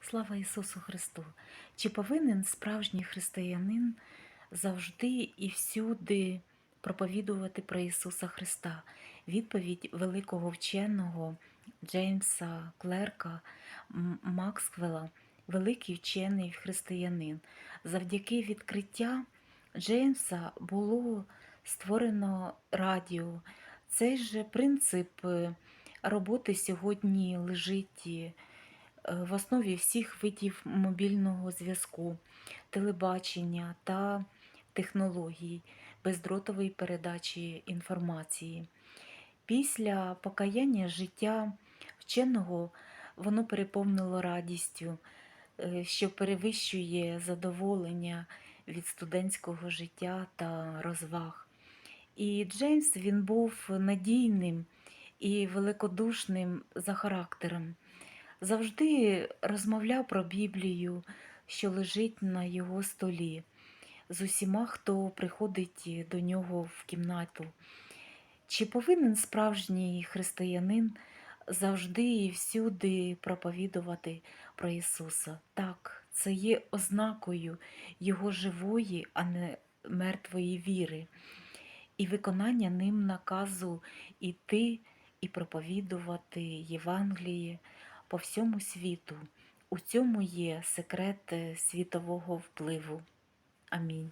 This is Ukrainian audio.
Слава Ісусу Христу! Чи повинен справжній християнин завжди і всюди проповідувати про Ісуса Христа? Відповідь великого вченого Джеймса Клерка Максвелла, великий вчений християнин. Завдяки відкриття Джеймса було створено радіо. Цей же принцип е, роботи сьогодні лежить е, в основі всіх видів мобільного зв'язку, телебачення та технологій бездротової передачі інформації. Після покаяння життя вченого воно переповнило радістю, е, що перевищує задоволення від студентського життя та розваг. І Джеймс він був надійним і великодушним за характером. Завжди розмовляв про Біблію, що лежить на його столі, з усіма, хто приходить до нього в кімнату. Чи повинен справжній християнин завжди і всюди проповідувати про Ісуса? Так, це є ознакою Його живої, а не мертвої віри, і виконання ним наказу іти і проповідувати Євангеліє по всьому світу. У цьому є секрет е, світового впливу. Амінь.